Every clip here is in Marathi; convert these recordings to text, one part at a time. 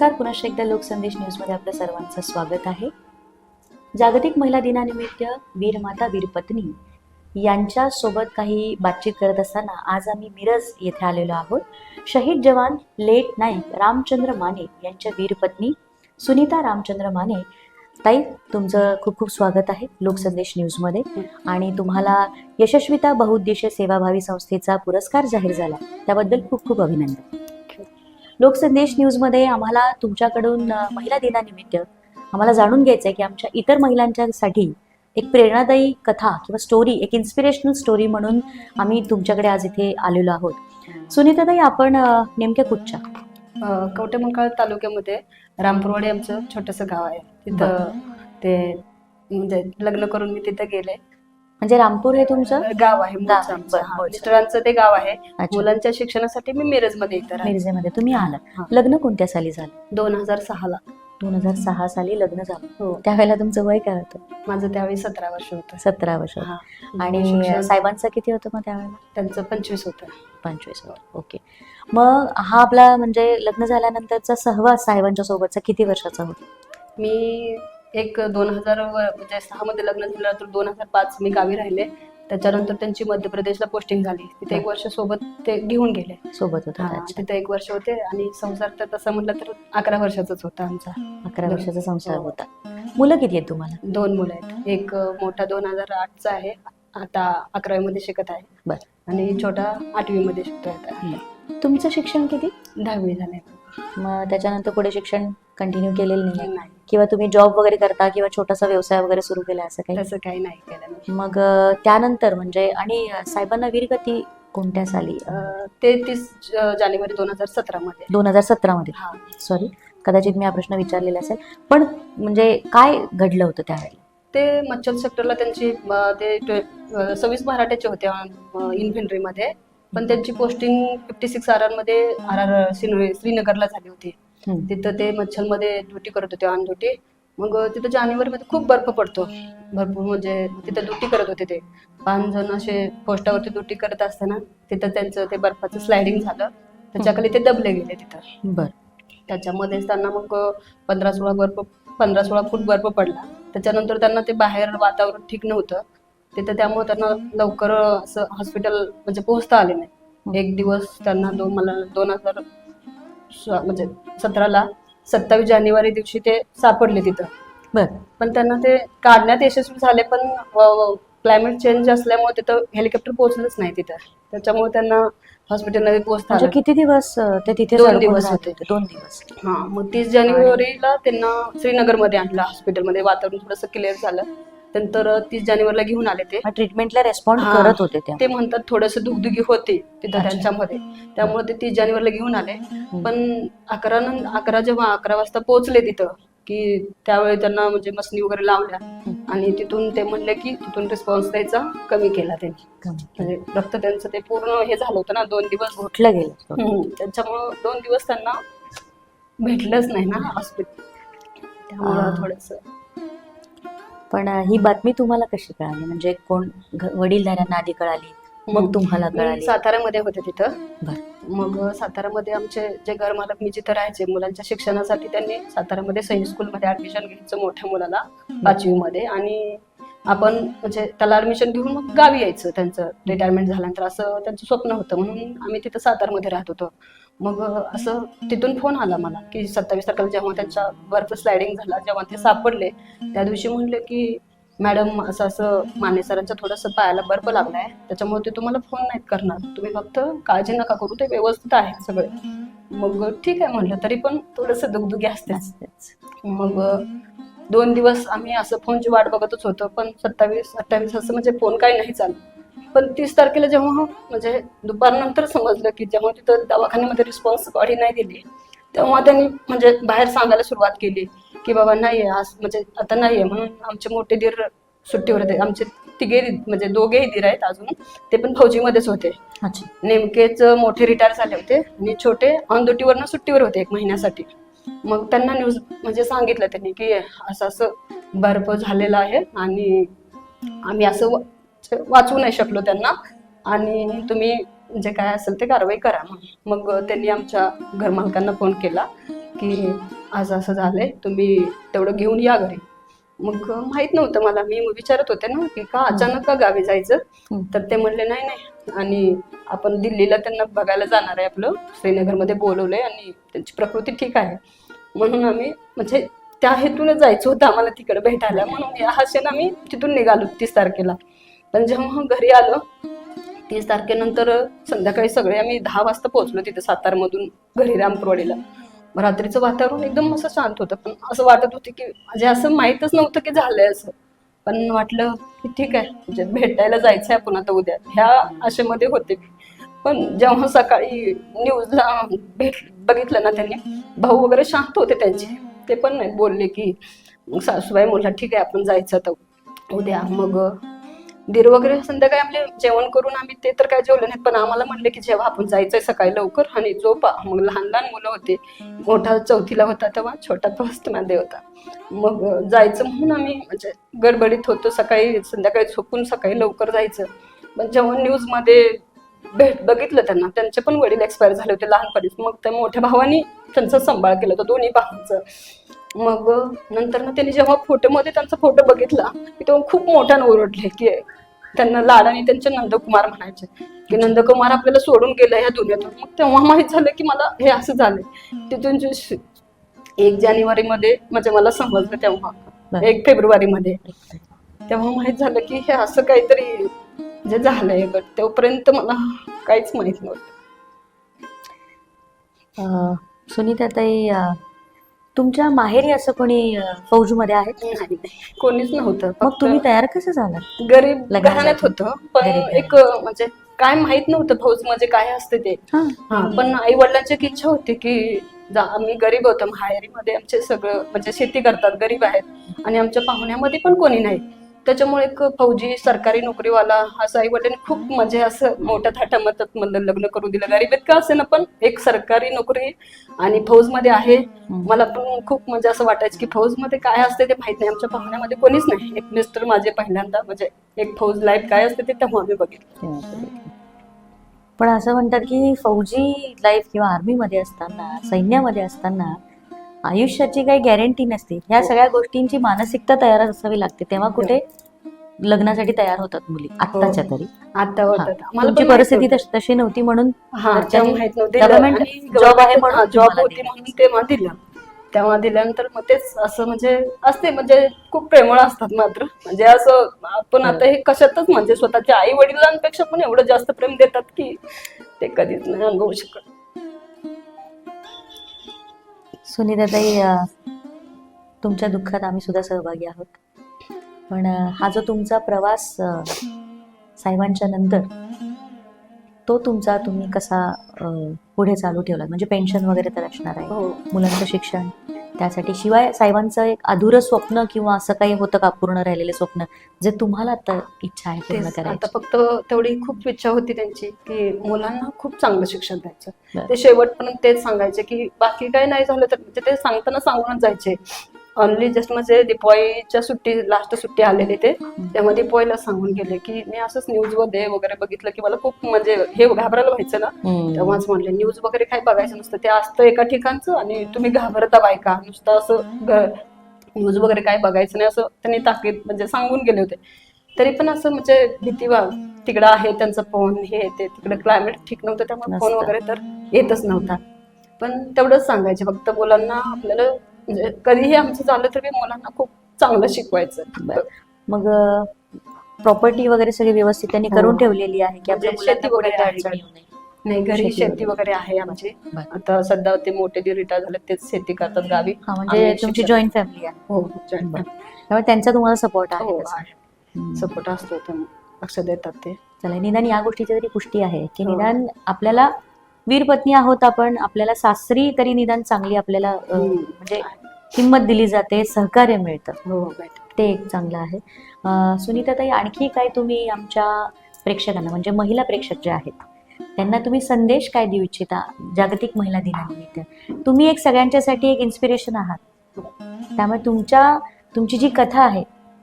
नमस्कार. पुनश्च एकदा लोकसंदेश न्यूजमध्ये आपलं सर्वांचं स्वागत आहे. जागतिक महिला दिनानिमित्त वीरमाता वीरपत्नी यांच्यासोबत काही बातचीत करत असताना आज आम्ही मिरज येथे आलेलो आहोत. शहीद जवान लेट नाईक रामचंद्र माने यांच्या वीरपत्नी सुनीता रामचंद्र माने. ताई तुमचं खूप खूप स्वागत आहे लोकसंदेश न्यूजमध्ये. आणि तुम्हाला यशस्विता बहुउद्देशीय सेवाभावी संस्थेचा पुरस्कार जाहीर झाला. त्याबद्दल खूप खूप अभिनंदन. लोकसंदेश न्यूजमध्ये आम्हाला तुमच्याकडून महिला दिनानिमित्त आम्हाला जाणून घ्यायचं आहे की आमच्या इतर महिलांच्यासाठी एक प्रेरणादायी कथा किंवा स्टोरी एक इन्स्पिरेशनल स्टोरी म्हणून आम्ही तुमच्याकडे आज इथे आलेलो आहोत. सुनीताताई आपण नेमक्या कुठच्या? कवटेमंकाळ तालुक्यामध्ये रामपूरवाडी आमचं छोटंसं गाव आहे. तिथं ते म्हणजे लग्न करून मी तिथं गेले. म्हणजे रामपूर हे तुमचं? गाव आहे मूळचं आमचं. हा, मूळचं. मिस्टरांचं ते गाव आहे. अच्छा. मुलांच्या शिक्षणासाठी मी मिरजमध्ये राहते. मिरजेमध्ये. तुम्ही आलात. हा. लग्न कोणत्या साली झालं? दोन हजार सहाला. दोन हजार सहा साली लग्न झालं. हो. त्यावेळेला तुमचं वय काय होतं? माझं त्यावेळी सतरा वर्ष होतं. सतरा वर्ष हा. आणि शिक्षण साहेबांचं किती होतं मग त्यावेळेला? त्यांचं पंचवीस होतं. पंचवीस ओके. मग हा आपला म्हणजे लग्न झाल्यानंतरचा सहवास साहेबांच्या सोबतचा किती वर्षाचा होता? मी एक दोन हजार म्हणजे सहा मध्ये लग्न झालं तर दोन हजार पाच मी गावी राहिले. त्याच्यानंतर त्यांची मध्य प्रदेशला पोस्टिंग झाली. तिथे एक वर्ष सोबत ते घेऊन गेले. सोबत होता हा, तिथे एक वर्ष होते आणि संसार तर तसं म्हटलं तर अकरा वर्षाचाच होता आमचा. अकरा वर्षाचा संसार हो. होता. मुलं किती आहेत तुम्हाला? दोन मुलं आहेत. एक अं, मोठा दोन हजार आठचा आहे. आता अकरावी मध्ये शिकत आहे. बर. आणि छोटा आठवी मध्ये शिकतोय आता. तुमचं शिक्षण किती? दहावी झाले. मग त्याच्यानंतर पुढे शिक्षण कंटिन्यू केलेलं नाही नाही किंवा तुम्ही जॉब वगैरे करता किंवा छोटासा व्यवसाय वगैरे सुरू केला असं काही? तसं काही नाही केलं मी. मग अं, त्यानंतर म्हणजे आणि साहेबांना वीरगती कोणत्या साली? अं, ते तीस ज- जानेवारी दोन हजार सतरा मध्ये. दोन हजार सतरा मध्ये. हा. सॉरी कदाचित मी हा प्रश्न विचारलेला असेल. पण म्हणजे काय घडलं होतं त्यावेळेला ते मच्छर सेक्टरला त्यांची अं, ते ट्वे- अं, सव्वीस मराठ्याचे होते इन्फेंट्री मध्ये. पण त्यांची पोस्टिंग फिफ्टी सिक्स आर आरमध्ये आर आर श्रीनगरला झाली होती. तिथं ते मच्छलमध्ये ड्युटी करत होते ऑन ड्युटी. मग तिथं जानेवारीमध्ये खूप बर्फ पडतो. भरपूर म्हणजे तिथं ड्युटी करत होते ते. पाच जण असे पोस्टावरती ड्युटी करत असताना तिथं त्यांचं ते बर्फाचं स्लायडिंग झालं. त्याच्याखाली ते दबले गेले तिथं. बर. त्याच्यामध्येच त्यांना मग पंधरा सोळा बर्फ पंधरा सोळा फूट बर्फ पडला. त्याच्यानंतर त्यांना ते बाहेर वातावरण ठीक नव्हतं. तिथं त्यामुळे त्यांना लवकर असं हॉस्पिटल म्हणजे पोहोचता आले नाही. एक दिवस त्यांना दोन मला दोन हजार म्हणजे सतराला सत्तावीस जानेवारी दिवशी ते सापडले तिथं. बर. पण त्यांना ते काढण्यात यशस्वी झाले पण क्लायमेट चेंज असल्यामुळे तिथं हेलिकॉप्टर पोहोचलंच नाही तिथं. त्याच्यामुळे त्यांना हॉस्पिटलमध्ये पोहोचता म्हणजे. किती दिवस अं, ते तिथे दोन दिवस होते. दोन दिवस. हा मग तीस जानेवारीला त्यांना श्रीनगरमध्ये आणलं हॉस्पिटलमध्ये वातावरण थोडंसं क्लिअर झालं. नंतर तीस जानेवारीला घेऊन आले ते. ट्रीटमेंटला रेस्पॉन्ड हा. करत होते त्या. ते म्हणतात थोडंसं दुगदुगी होते अच्छा. त्यांच्यामध्ये त्यामुळे ते तीस जानेवारीला घेऊन आले. पण अकरा नं अकरा जेव्हा अकरा वाजता पोहोचले तिथं की त्यावेळी त्यांना म्हणजे मसनी वगैरे लावल्या. आणि तिथून ते म्हणले की तिथून रिस्पॉन्स द्यायचा कमी केला त्यांनी. म्हणजे रक्त त्यांचं ते पूर्ण हे झालं होतं ना दोन दिवस. उठलं गेलं. हम्म. त्याच्यामुळं दोन दिवस त्यांना भेटलंच नाही ना हॉस्पिटल त्यामुळं. थोडस पण ही बातमी तुम्हाला कशी कळाली? म्हणजे कोण घ- वडीलधाऱ्यांना आधी कळाली मग तुम्हाला कळाली? साताऱ्यामध्ये होते तिथं. बर. मग साताऱ्यामध्ये आमचे जे घर मालक मी जिथं राहायचे मुलांच्या शिक्षणासाठी त्यांनी साताऱ्यामध्ये सैनिक स्कूलमध्ये ऍडमिशन घ्यायचं मोठ्या मुलाला पाचवीमध्ये. आणि आपण म्हणजे त्याला ऍडमिशन घेऊन मग गावी यायचं त्यांचं रिटायरमेंट झाल्यानंतर. असं त्यांचं स्वप्न होतं. म्हणून आम्ही तिथं सातारमध्ये राहत होतो. मग असं तिथून फोन आला मला की सत्तावीस तारखेला जेव्हा त्यांच्या बर्फ स्लायडिंग झाला जेव्हा ते सापडले त्या दिवशी म्हणले की मॅडम असं असं माने सरांच्या थोडंसं पायाला बर्फ लागलाय त्याच्यामुळे ते तुम्हाला फोन नाहीत करणार. तुम्ही फक्त काळजी नका करू ते व्यवस्थित आहे सगळे. मग ठीक आहे म्हटलं तरी पण थोडंसं दुगदुगी असतेच. मग दोन दिवस आम्ही असं फोनची वाट बघतच होतो पण सत्तावीस अठ्ठावीस असं म्हणजे फोन काही नाही चालू पण तीस तारखेला जेव्हा म्हणजे दुपारनंतर समजलं की जेव्हा तिथं दवाखान्यामध्ये रिस्पॉन्स बॉडी नाही दिली तेव्हा त्यांनी म्हणजे बाहेर सांगायला सुरुवात केली की बाबा नाही आहे आज म्हणजे आता नाही आहे म्हणून आमचे मोठे दीर सुट्टीवर होते. आमचे तिघे म्हणजे दोघेही दीर आहेत अजून ते पण फौजीमध्येच होते. नेमकेच मोठे रिटायर झाले होते आणि छोटे ऑन ड्युटीवरनं सुट्टीवर होते एक महिन्यासाठी. मग त्यांना न्यूज म्हणजे सांगितलं त्यांनी की असं असं बर्फ झालेला आहे आणि आम्ही असं वाचवू नाही शकलो त्यांना. आणि तुम्ही जे काय असेल ते कारवाई करा मग. त्यांनी आमच्या घरमालकांना फोन केला की आज असं झालंय तुम्ही तेवढं घेऊन या घरी. मग माहीत नव्हतं मला. मी विचारत होते ना की का अचानक का गावी जायचं. तर ते म्हणले नाही नाही. आणि आपण दिल्लीला त्यांना बघायला जाणार आहे आपलं. श्रीनगरमध्ये बोलवलंय आणि त्यांची प्रकृती ठीक आहे. म्हणून आम्ही म्हणजे त्या हेतूनच जायचं होतं आम्हाला तिकडे भेटायला. म्हणून या हास्यानं आम्ही तिथून निघालो तीस तारखेला. पण जेव्हा घरी आलो तीस तारखेनंतर संध्याकाळी सगळे आम्ही दहा वाजता पोहोचलो तिथे सातारमधून घरी रामपुरवाडीला. रात्रीचं वातावरण एकदम असं शांत होतं. पण असं वाटत होतं की म्हणजे असं माहीतच नव्हतं की झालंय असं. पण वाटलं की ठीक आहे म्हणजे भेटायला जायचंय आपण आता उद्या. ह्या आशेमध्ये होते पण जेव्हा सकाळी न्यूजला भेट बघितलं ना त्यांनी भाऊ वगैरे शांत होते त्यांचे. ते पण नाही बोलले की मग सासूबाई मुला ठीक आहे आपण जायचं आता उद्या. मग दीर वगैरे संध्याकाळी आपले जेवण करून आम्ही ते तर काय जेवलं नाही पण आम्हाला म्हणले की जेव्हा आपण जायचंय सकाळी लवकर आणि झोपा. मग लहान लहान मुलं होते. मोठा चौथीला होता तेव्हा छोटा फर्स्टमध्ये होता. मग जायचं म्हणून आम्ही म्हणजे गडबडीत होतो सकाळी संध्याकाळी झोपून सकाळी लवकर जायचं. पण जेव्हा न्यूजमध्ये भेट बघितलं त्यांना त्यांचे पण वडील एक्सपायर झाले होते लहानपणीच. मग त्या मोठ्या भावानी त्यांचा सांभाळ केला होता दोन्ही भावांचं. मग नंतर ना त्यांनी जेव्हा फोटोमध्ये त्यांचा फोटो बघितला की तेव्हा खूप मोठ्यानं ओरडले की त्यांना लाडाने त्यांचे नंदकुमार म्हणायचे. की नंदकुमार आपल्याला सोडून गेलं ह्या दुनियातून. मग तेव्हा माहीत झालं की मला हे असं झालंय. तिथून एक जानेवारी मध्ये म्हणजे मला समजलं तेव्हा. एक फेब्रुवारी मध्ये तेव्हा माहीत झालं की हे असं काहीतरी जे झालंय बट तोपर्यंत मला काहीच माहीत नव्हतं. सुनीताताई तुमच्या माहेरी असं कोणी फौजमध्ये नाही. कोणीच नव्हतं. मग तुम्ही तयार कसं झालात? गरीब? घराण्यात होतं. पण एक म्हणजे काय माहीत नव्हतं फौज म्हणजे काय असते ते. पण आई वडिलांची इच्छा होती की जा आम्ही गरीब होतो. माहेरीमध्ये आमचे सगळं म्हणजे शेती करतात गरीब आहेत. आणि आमच्या पाहुण्यामध्ये पण कोणी नाही. त्याच्यामुळे एक फौजी सरकारी नोकरीवाला असं आई वडिलांनी खूप म्हणजे असं मोठ्या थाटामाटात मला लग्न करून दिलं. गरीबीत का असे ना पण एक सरकारी नोकरी आणि फौजमध्ये आहे. मला पण खूप म्हणजे असं वाटायचं की फौजमध्ये काय असते ते माहीत नाही. आमच्या पाहुण्यामध्ये कोणीच नाही. एक मिस्टर माझे पहिल्यांदा म्हणजे एक फौज लाईफ काय असते ते तेव्हा आम्ही बघितलं. पण असं म्हणतात की फौजी लाईफ किंवा आर्मीमध्ये असताना सैन्यामध्ये असताना आयुष्याची काही गॅरंटी नसते. ह्या हो. सगळ्या गोष्टींची मानसिकता तयार असावी लागते. तेव्हा कुठे लग्नासाठी तयार होतात मुली. आत्ताच्या तरी. आता हा. होतं मला तुमची पण परिस्थिती. तश- तशी नव्हती म्हणून हा घरच्यांनी तेव्हा माहीत नव्हते. government आणि job आहे म्हणून जॉब तुम्हाला होती दिलं. म्हणून तेव्हा दिलं. तेव्हा दिल्यानंतर मग तेच असं म्हणजे असते म्हणजे खूप प्रेमळ असतात मात्र. म्हणजे असं आपण आता हे कशातच म्हणजे स्वतःच्या आई वडिलांपेक्षा पण एवढं जास्त प्रेम देतात की ते कधीच नाही अनुभवू शकत. सुनीताताई अं, तुमच्या दुःखात आम्ही सुद्धा सहभागी आहोत. पण हा जो तुमचा प्रवास साहेबांच्या नंतर तो तुमचा तुम्ही कसा पुढे चालू ठेवला म्हणजे पेन्शन वगैरे तर असणार आहे. हो. मुलांचं शिक्षण. त्यासाठी शिवाय साहेबांचं एक अधुरं स्वप्न किंवा असं काही होतं का पूर्ण राहिलेले स्वप्न जे तुम्हाला आता इच्छा आहे पूर्ण आता करायची? फक्त तेवढी खूप इच्छा होती त्यांची की मुलांना खूप चांगलं शिक्षण द्यायचं. ते शेवटपर्यंत तेच सांगायचे की बाकी काही नाही झालं तर म्हणजे ते सांगताना सांगूनच जायचे. ऑनली जस्ट म्हणजे दिपवाळीच्या सुट्टी लास्ट सुट्टी आलेली ते. तेव्हा दिपवाळीला सांगून गेले की मी असंच न्यूजमध्ये वगैरे बघितलं की मला खूप म्हणजे हे घाबरायला व्हायचं ना. तेव्हाच म्हणले न्यूज वगैरे काही बघायचं नसतं. ते असतं एका ठिकाणचं आणि तुम्ही घाबरता बायका. नुसतं असं न्यूज वगैरे काय बघायचं नाही. असं त्यांनी ताकीद म्हणजे सांगून गेले होते. तरी पण असं म्हणजे भीती वा तिकडं आहे त्यांचं फोन हे ते तिकडे क्लायमेट ठीक नव्हतं. त्यामुळे फोन. वगैरे तर येतच नव्हता. पण तेवढंच सांगायचे. फक्त मुलांना आपल्याला म्हणजे कधीही आमचं झालं तरी मुलांना खूप चांगलं शिकवायचं बरं. मग प्रॉपर्टी वगैरे सगळी व्यवस्थित त्यांनी करून हो. ठेवलेली आहे की आपल्या म्हणजे मुलांना शेती वगैरे आहे अडचण येऊ नये. नाही घरी शेती शेती वगैरे. आहे आमची बरं. आता सध्या ते मोठे जे रिटायर झाले तेच शेती करतात गावी हा म्हणजे आम्ही तुमची जॉईंट फॅमिली आहे हो joint बरं. त्यामुळे त्यांचा तुम्हाला सपोर्ट आहे हो तसा. हम्म. सपोर्ट असतो ते लक्ष देतात ते चला निदान या गोष्टीची तरी पुष्टी आहे की हो. निदान आपल्याला वीरपत्नी आहोत आपण आपल्याला सासरी तरी निदान चांगली आपल्याला अ. म्हणजे किंमत दिली जाते सहकार्य मिळतं हो. ते एक चांगलं आहे अ, सुनीताताई आणखी काय तुम्ही आमच्या प्रेक्षकांना म्हणजे महिला प्रेक्षक जे आहेत त्यांना तुम्ही संदेश काय देऊ इच्छिता जागतिक महिला दिनानिमित्त तुम्ही एक सगळ्यांच्यासाठी एक इन्स्पिरेशन आहात त्यामुळे तुमच्या तुमची जी कथा आहे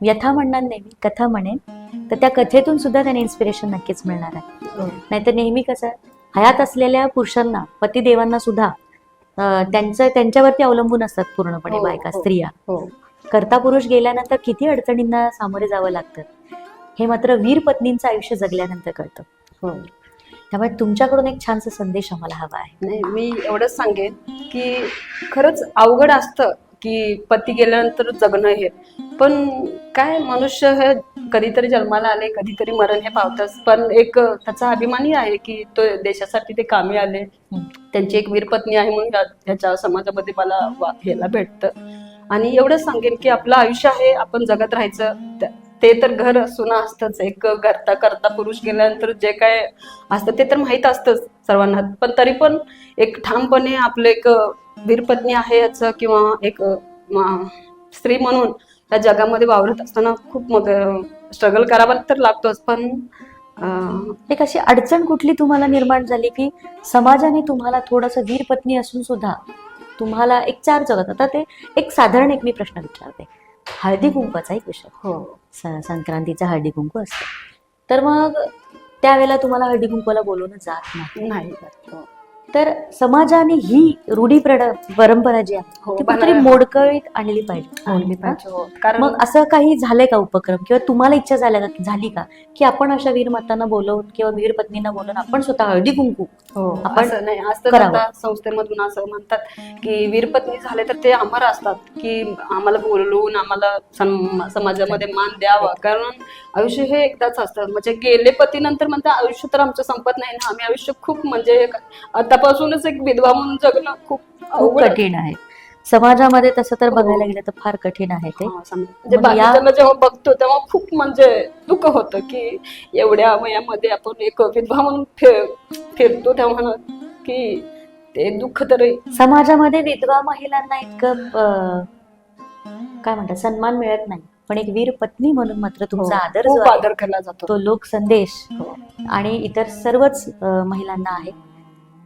व्यथा म्हणणार नाही मी कथा म्हणेन तर त्या कथेतून सुद्धा त्यांना इन्स्पिरेशन नक्कीच मिळणार आहे हो. नाहीतर नेहमी कसं हयात असलेल्या पुरुषांना पतिदेवांना सुद्धा त्यांचं त्यांच्यावरती अवलंबून असतात पूर्णपणे हो, बायका हो. स्त्रिया. हो. कर्ता पुरुष गेल्यानंतर किती अडचणींना सामोरे जावं लागतं? हे मात्र वीर पत्नींचं आयुष्य जगल्यानंतर कळतं. त्यामुळे तुमच्याकडून एक छानसा संदेश आम्हाला हवा आहे. नाही मी एवढंच सांगेन की खरंच अवघड असतं की पती गेल्यानंतर जगणं हे. पण काय मनुष्य हे कधीतरी जन्माला आले कधीतरी मरण हे पावतच. पण एक त्याचा अभिमानही आहे की तो देशासाठी ते कामी आले. त्यांची एक वीरपत्नी आहे म्हणून ह्याच्या समाजामध्ये मला वा- ह्याला भेटतं. आणि एवढंच सांगेन की आपलं आयुष्य आहे आपण जगत राहायचं. ते तर घर सुना असतंच. एक करता करता पुरुष गेल्यानंतर जे काय असतं ते तर माहीत असतंच सर्वांना. पण तरी पण एक ठामपणे आपलं एक वीरपत्नी आहे याचं किंवा एक स्त्री म्हणून त्या जगामध्ये वावरत असताना खूप मग स्ट्रगल करावा तर लागतोच. पण एक अशी अडचण कुठली तुम्हाला निर्माण झाली की समाजाने तुम्हाला थोडंसं वीरपत्नी असून सुद्धा तुम्हाला एक चार जगत. आता ते एक साधारण एक मी प्रश्न विचारते. हळदी कुंकवाचा एक विषय. हो. संक्रांतीचा हळदी कुंकू असतं. तर मग त्यावेळेला तुम्हाला हळदी कुंकवाला बोलवणं जात नाही. नाही हो. तर समाजाने ही रूढी प्रड परंपरा जी आहे हो, ती कुठेतरी मोडकळीत आणली पाहिजे. आणली पाहिजे हो. कारण मग असं काही झालंय का उपक्रम? किंवा तुम्हाला इच्छा झाल्या का झाली का? की आपण अशा वीर मातांना बोलवून किंवा वीर पत्नींना बोलवून आपण स्वतः हळदी कुंकू हो आपण नाही असं. आता संस्थेमधून असं म्हणतात की वीरपत्नी झाले तर ते अमर असतात की आम्हाला बोलवून आम्हाला सम- समाजामध्ये मान द्यावा. कारण आयुष्य हे एकदाच असतं. म्हणजे गेले पतीनंतर म्हणतात आयुष्य तर आमचं संपत नाही ना. आम्ही आयुष्य खूप म्हणजे एक- आतापासूनच एक विधवा म्हणून जगणं खूप खूप. कठीण आहे. समाजामध्ये तसं तर हो. बघायला गेलं तर फार कठीण आहे ते. म्हणजे बाकीच्याला जेव्हा बघतो तेव्हा खूप म्हणजे दुःख होतं की एवढ्या वयामध्ये आपण एक विधवा म्हणून फिर- फिरतो तेव्हा की ते दुःख तरी समाजामध्ये विधवा महिलांना इतकं काय म्हणतात सन्मान मिळत नाही. पण एक वीर पत्नी म्हणून मात्र तुमचा आदर हो, खूप आहे आदर केला जातो. तो लोक संदेश हो. आणि इतर सर्वच महिलांना आहे.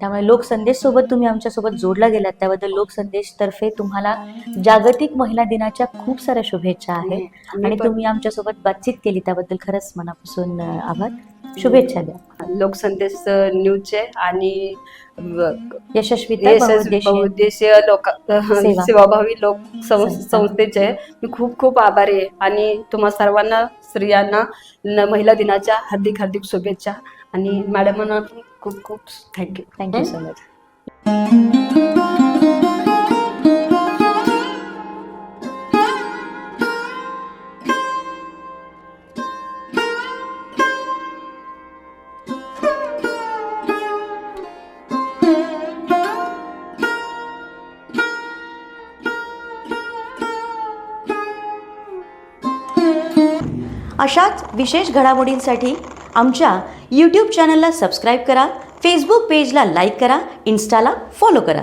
त्यामुळे लोक संदेश सोबत तुम्ही आमच्यासोबत जोडला गेलात. त्याबद्दल लोक संदेश तर्फे तुम्हाला जागतिक महिला दिनाच्या खूप साऱ्या शुभेच्छा आहेत. आम्ही आणि पण तुम्ही आमच्यासोबत बातचीत केली त्याबद्दल खरंच मनापासून आभार. शुभेच्छा द्या. लोकसंदेश न्यूजचे आणि व- यशस्वीता यशस्वी बहुउद्देशीय लोक सेवा. सेवाभावी लोक. संस्थेचे. मी खूप खूप आभारी आहे. आणि तुम्हा सर्वांना स्त्रियांना महिला दिनाच्या हार्दिक हार्दिक शुभेच्छा. आणि मॅडमांना पण खूप खूप थँक्यू थँक्यू सो मच अशाच विशेष घडामोडींसाठी आमच्या यूट्यूब चॅनलला सबस्क्राईब करा फेसबुक पेजला लाईक करा इन्स्टाला फॉलो करा.